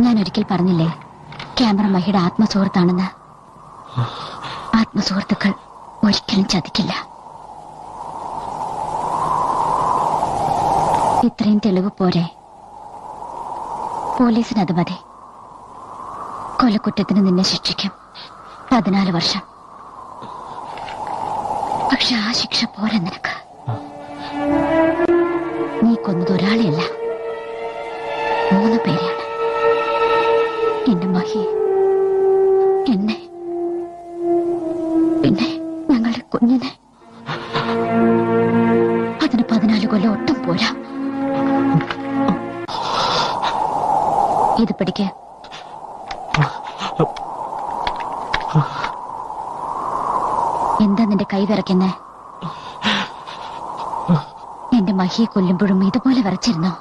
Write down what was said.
ഞാൻ ഒരിക്കൽ പറഞ്ഞില്ലേ? ക്യാമറ മഹിയുടെ ആത്മസുഹൃത്താണെന്ന്. ആത്മസുഹൃത്തുക്കൾ ഒരിക്കലും ചതിക്കില്ല. ഇത്രയും തെളിവ് പോരെ? പോലീസിന് അത് മതി. കൊലക്കുറ്റത്തിന് നിന്നെ ശിക്ഷിക്കും. പതിനാല് വർഷം. പക്ഷെ ആ ശിക്ഷ പോരാ നിനക്ക്. നീ കൊന്നത് ഒരാളെയല്ല. മൂന്ന് പേരെയാണ് എന്റെ എന്നെ പിന്നെ ഞങ്ങളുടെ കുഞ്ഞിനെ? അതിന് പതിനാല് കൊല്ലം ഒട്ടും പോരാ. ഇത് പിടിക്ക്. എന്താ നിന്റെ കൈ വിറയ്ക്കുന്നേ? എന്റെ മഹിയെ കൊല്ലുമ്പോഴും ഇതുപോലെ വിറച്ചിരുന്നോ?